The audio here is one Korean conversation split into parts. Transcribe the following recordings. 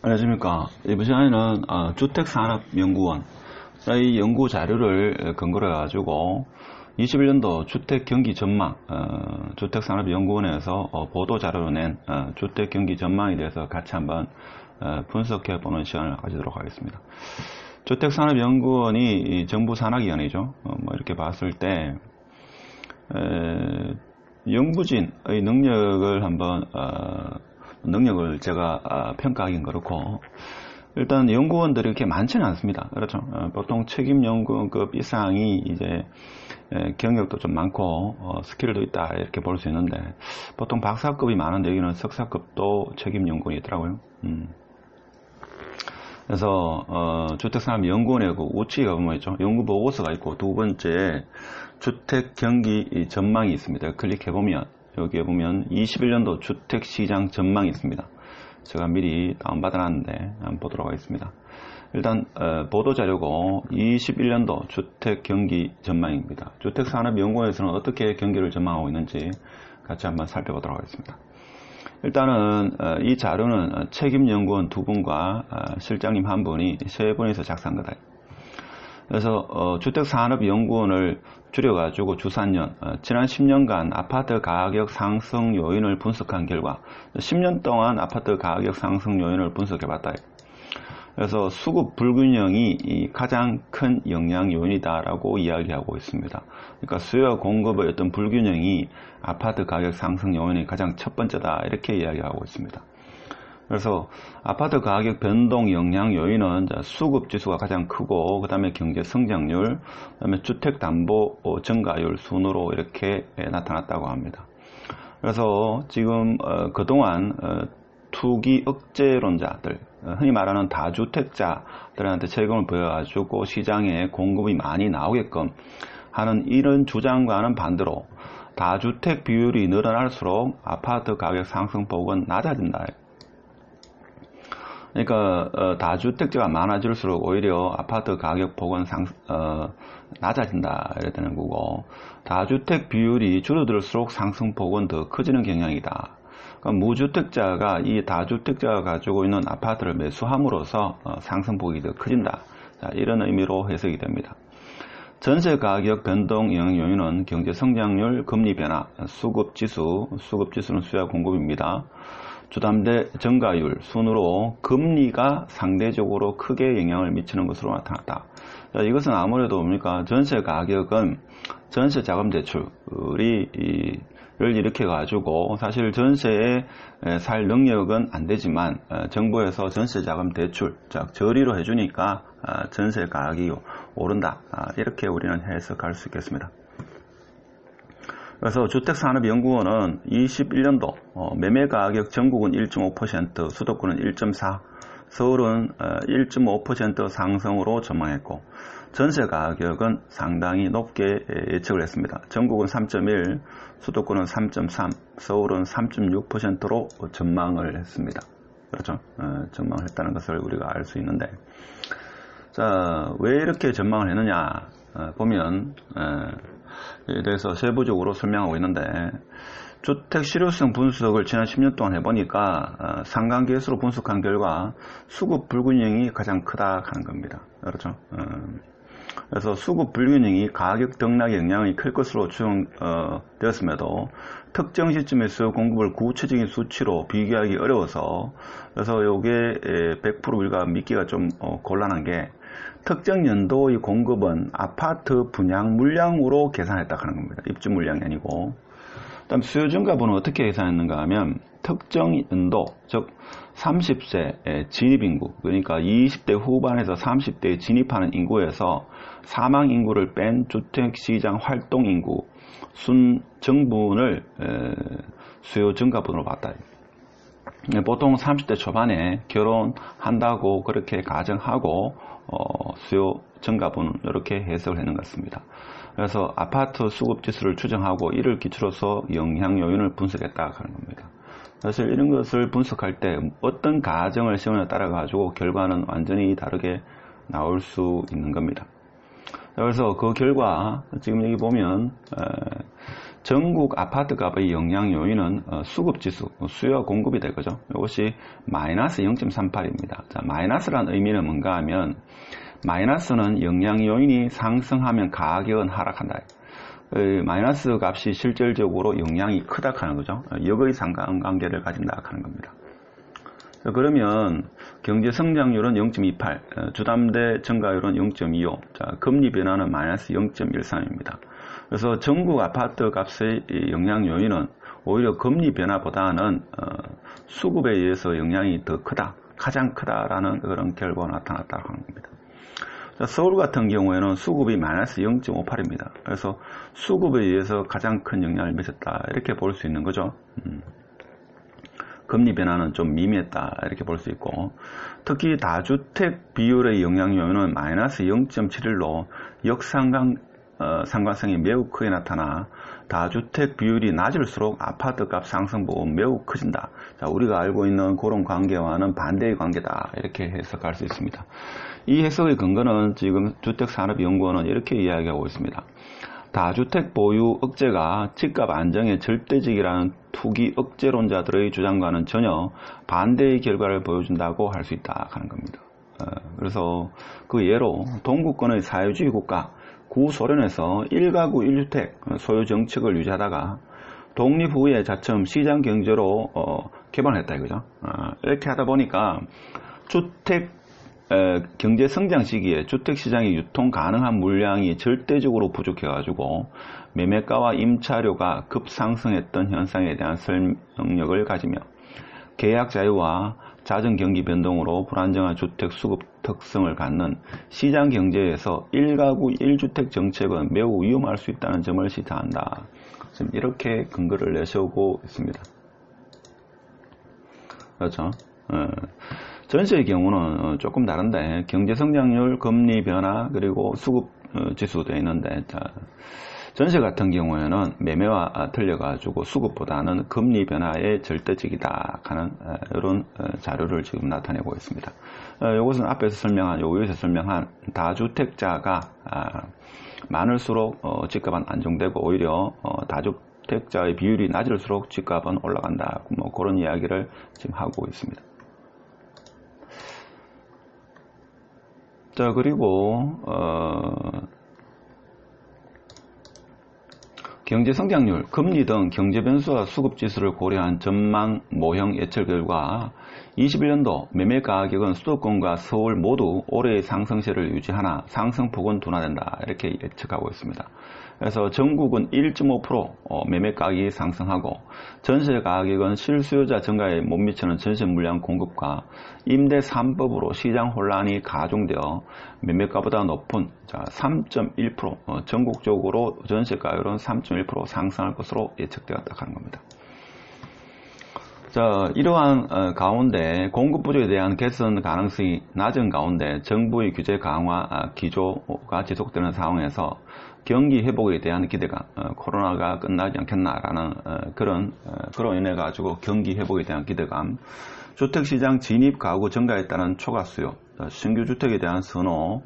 안녕하십니까. 이번 시간에는 어, 주택산업연구원 이 연구 자료를 근거로 해가지고 21년도 주택 경기 전망, 어, 주택산업연구원에서 어, 보도 자료로 낸 어, 주택 경기 전망에 대해서 같이 한번 어, 분석해 보는 시간을 가지도록 하겠습니다. 주택산업연구원이 정부 산학위원회죠. 어, 뭐 이렇게 봤을 때 에, 연구진의 능력을 한번 어, 능력을 제가 아, 평가하기는 그렇고 일단 연구원들이 이렇게 많지는 않습니다. 그렇죠. 어, 보통 책임 연구원급 이상이 이제 경력도 좀 많고 어, 스킬도 있다 이렇게 볼 수 있는데 보통 박사급이 많은데 여기는 석사급도 책임 연구원이 있더라고요. 음. 그래서 어, 주택산업연구원의 그 우측에 가보면 있죠. 연구 보고서가 있고 두 번째 주택 경기 전망이 있습니다. 클릭해 보면 여기에 보면 21년도 주택시장 전망이 있습니다. 제가 미리 다운받아놨는데 한번 보도록 하겠습니다. 일단 어, 보도자료고 21년도 주택 경기 전망입니다. 주택산업연구원에서는 어떻게 경기를 전망하고 있는지 같이 한번 살펴보도록 하겠습니다. 일단은 어, 이 자료는 책임연구원 두 분과 어, 실장님 한 분이 세 분이서 작성한 거다. 그래서 어, 주택산업연구원을 줄여가지고 주산년 어, 지난 10년간 아파트 가격 상승 요인을 분석한 결과 10년 동안 아파트 가격 상승 요인을 분석해봤다. 그래서 수급 불균형이 가장 큰 영향 요인이다라고 이야기하고 있습니다. 그러니까 수요 공급의 어떤 불균형이 아파트 가격 상승 요인이 가장 첫 번째다 이렇게 이야기하고 있습니다. 그래서 아파트 가격 변동 영향 요인은 수급 지수가 가장 크고 그 다음에 경제 성장률, 그 다음에 주택 담보 증가율 순으로 이렇게 나타났다고 합니다. 그래서 지금 어, 그동안 어, 투기 억제론자들, 어, 흔히 말하는 다주택자들한테 세금을 보여가지고 시장에 공급이 많이 나오게끔 하는 이런 주장과는 반대로 다주택 비율이 늘어날수록 아파트 가격 상승폭은 낮아진다. 그러니까 어, 다주택자가 많아질수록 오히려 아파트 가격 폭은 상, 어, 낮아진다 이래 되는 거고 다주택 비율이 줄어들수록 상승폭은 더 커지는 경향이다. 그러니까 무주택자가 이 다주택자가 가지고 있는 아파트를 매수함으로써 어, 상승폭이 더 커진다. 자, 이런 의미로 해석이 됩니다. 전세 가격 변동 영향 요인은 경제 성장률, 금리 변화, 수급 지수, 수급 지수는 수요 공급입니다. 주담대 증가율 순으로 금리가 상대적으로 크게 영향을 미치는 것으로 나타났다. 자, 이것은 아무래도 뭡니까? 전세 가격은 전세 자금 대출이 를 일으켜 가지고 사실 전세에 살 능력은 안 되지만 어, 정부에서 전세 자금 대출 즉 저리로 해주니까 어, 전세 가격이 오른다 아, 이렇게 우리는 해석할 수 있겠습니다. 그래서 주택산업연구원은 21년도 어, 매매가격 전국은 1.5% 수도권은 1.4 서울은 1.5% 어, 상승으로 전망했고 전세 가격은 상당히 높게 예측을 했습니다. 전국은 3.1, 수도권은 3.3, 서울은 3.6%로 전망을 했습니다. 그렇죠? 어, 전망을 했다는 것을 우리가 알 수 있는데 자, 왜 이렇게 전망을 했느냐 보면 에 대해서 세부적으로 설명하고 있는데 주택 실효성 분석을 지난 10년 동안 해보니까 어, 상관계수로 분석한 결과 수급 불균형이 가장 크다 하는 겁니다. 그렇죠? 어, 그래서 수급 불균형이 가격 등락에 영향이 클 것으로 추정되었음에도 어, 특정 시점에서 공급을 구체적인 수치로 비교하기 어려워서 그래서 이게 100% 우리가 믿기가 좀 곤란한 게 특정 연도의 공급은 아파트 분양 물량으로 계산했다 하는 겁니다. 입주 물량이 아니고. 다음 수요 증가분은 어떻게 계산했는가 하면 특정 연도, 즉 30세 진입 인구, 그러니까 20대 후반에서 30대에 진입하는 인구에서 사망 인구를 뺀 주택시장 활동 인구 순 정분을 수요 증가분으로 봤다. 보통 30대 초반에 결혼한다고 그렇게 가정하고 어, 수요 증가분 이렇게 해석을 해는 것 같습니다. 그래서 아파트 수급 지수를 추정하고 이를 기초로서 영향 요인을 분석했다 하는 겁니다. 사실 이런 것을 분석할 때 어떤 가정을 세우냐에 따라 가지고 결과는 완전히 다르게 나올 수 있는 겁니다. 그래서 그 결과 지금 여기 보면 전국 아파트 값의 영향 요인은 어, 수급 지수, 수요 공급이 되거죠. 이것이 마이너스 0.38입니다. 자, 마이너스란 의미는 뭔가 하면 마이너스는 영향 요인이 상승하면 가격은 하락한다. 마이너스 값이 실질적으로 영향이 크다 하는 거죠. 역의 상관관계를 가진다 하는 겁니다. 그러면 경제 성장률은 0.28, 주담대 증가율은 0.25, 자, 금리 변화는 마이너스 0.13입니다. 그래서 전국 아파트 값의 영향 요인은 오히려 금리 변화보다는 어, 수급에 의해서 영향이 더 크다, 가장 크다라는 그런 결과가 나타났다고 하는 겁니다. 서울 같은 경우에는 수급이 마이너스 0.58입니다. 그래서 수급에 의해서 가장 큰 영향을 미쳤다 이렇게 볼 수 있는 거죠. 음. 금리 변화는 좀 미미했다 이렇게 볼 수 있고 특히 다주택 비율의 영향 요인은 마이너스 0.71로 역상관 어, 상관성이 매우 크게 나타나 다주택 비율이 낮을수록 아파트 값 상승폭은 매우 커진다. 자, 우리가 알고 있는 그런 관계와는 반대의 관계다. 이렇게 해석할 수 있습니다. 이 해석의 근거는 지금 주택산업연구원은 이렇게 이야기하고 있습니다. 다주택 보유 억제가 집값 안정의 절대적이라는 투기 억제론자들의 주장과는 전혀 반대의 결과를 보여준다고 할 수 있다 하는 겁니다. 어, 그래서 그 예로 동구권의 사회주의 국가 구소련에서 1가구 1주택 소유 정책을 유지하다가 독립 후에 자첨 시장 경제로 어, 개방했다 이거죠. 어, 이렇게 하다 보니까 주택 경제 성장 시기에 주택 시장이 유통 가능한 물량이 절대적으로 부족해 가지고 매매가와 임차료가 급상승했던 현상에 대한 설명력을 가지며 계약 자유와 잦은 경기 변동으로 불안정한 주택 수급 특성을 갖는 시장 경제에서 1가구 1주택 정책은 매우 위험할 수 있다는 점을 시사한다. 지금 이렇게 근거를 내세우고 있습니다. 그렇죠? 어. 전세의 경우는 어, 조금 다른데 경제 성장률, 금리 변화 그리고 수급 어, 지수 되어 있는데 자, 전세 같은 경우에는 매매와 틀려가지고 수급보다는 금리 변화에 절대적이다 하는 어, 이런 자료를 지금 나타내고 있습니다. 이것은 앞에서 설명한 요 위에서 설명한 다주택자가 아, 많을수록 집값은 안정되고 오히려 다주택자의 비율이 낮을수록 집값은 올라간다. 뭐 그런 이야기를 지금 하고 있습니다. 자 그리고 어, 경제 성장률, 금리 등 경제 변수와 수급 지수를 고려한 전망 모형 예측 결과 21년도 매매 가격은 수도권과 서울 모두 올해의 상승세를 유지하나 상승폭은 둔화된다 이렇게 예측하고 있습니다. 그래서 전국은 1.5% 어, 매매 가격이 상승하고 전세 가격은 실수요자 증가에 못 미치는 전세 물량 공급과 임대 3법으로 시장 혼란이 가중되어 매매가보다 높은 3.1% 어, 전국적으로 전세 가격은 3.1% 상승할 것으로 예측되었다 하는 겁니다. 자, 이러한 어, 가운데 공급 부족에 대한 개선 가능성이 낮은 가운데 정부의 규제 강화 아, 기조가 지속되는 상황에서 경기 회복에 대한 기대감, 어, 코로나가 끝나지 않겠나라는 어, 그런 어, 그로 인해 가지고 경기 회복에 대한 기대감, 주택시장 진입 가구 증가에 따른 초과 수요, 어, 신규 주택에 대한 선호,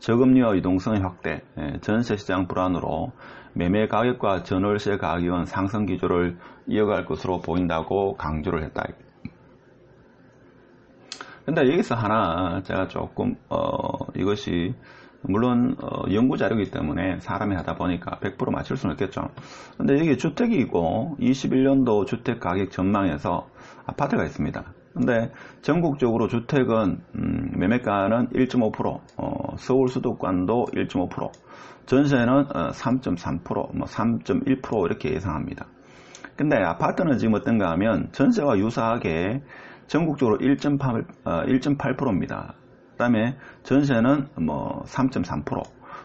저금리와 이동성의 확대, 예, 전세 시장 불안으로 매매 가격과 전월세 가격은 상승 기조를 이어갈 것으로 보인다고 강조를 했다. 근데 여기서 하나 제가 조금 어, 이것이 물론 어, 연구 자료이기 때문에 사람이 하다 보니까 100% 맞출 수는 없겠죠. 근데 여기 주택이 있고 21년도 주택 가격 전망에서 아파트가 있습니다. 근데 전국적으로 주택은 음, 매매가는 1.5%, 어, 서울 수도권도 1.5%, 전세는 3.3%, 어, 뭐3.1% 이렇게 예상합니다. 근데 아파트는 지금 어떤가 하면 전세와 유사하게 전국적으로 1.8, 어, 1.8%입니다. 그 다음에 전세는 뭐 3.3%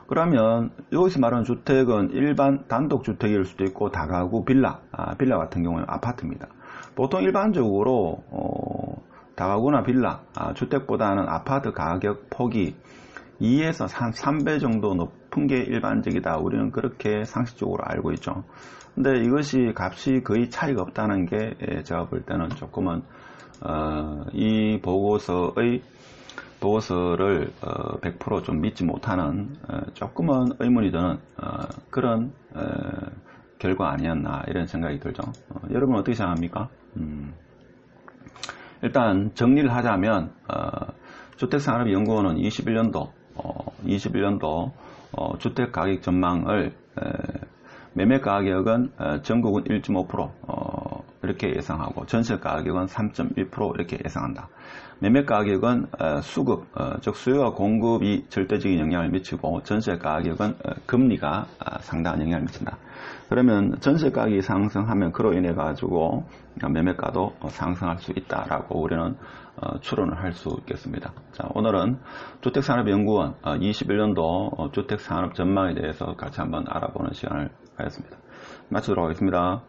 그러면 여기서 말하는 주택은 일반 단독주택일 수도 있고 다가구 빌라 아, 빌라 같은 경우는 아파트입니다 보통 일반적으로 어, 다가구나 빌라 아, 주택보다는 아파트 가격 폭이 2에서 3배 정도 높은 게 일반적이다 우리는 그렇게 상식적으로 알고 있죠 근데 이것이 값이 거의 차이가 없다는 게 예, 제가 볼 때는 조금은 어, 이 보고서의 보고서를 100%좀 어, 믿지 못하는 어, 조금은 의문이 드는 어, 그런 결과 아니었나 이런 생각이 들죠. 어, 여러분 어떻게 생각합니까? 음, 일단 정리를 하자면 어, 주택산업연구원은 21년도 21년도 어, 주택 가격 전망을 에, 매매 가격은 어, 전국은 1.5% 어, 이렇게 예상하고 전세 가격은 3.1% 이렇게 예상한다. 매매 가격은 어, 수급, 어, 즉 수요와 공급이 절대적인 영향을 미치고 전세 가격은 어, 금리가 아, 상당한 영향을 미친다. 그러면 전세 가격이 상승하면 그로 인해 가지고 매매가도 상승할 수 있다라고 우리는 어, 추론을 할 수 있겠습니다. 자, 오늘은 주택산업연구원 21년도 주택산업 전망에 대해서 같이 한번 알아보는 시간을 가졌습니다. 마치도록 하겠습니다.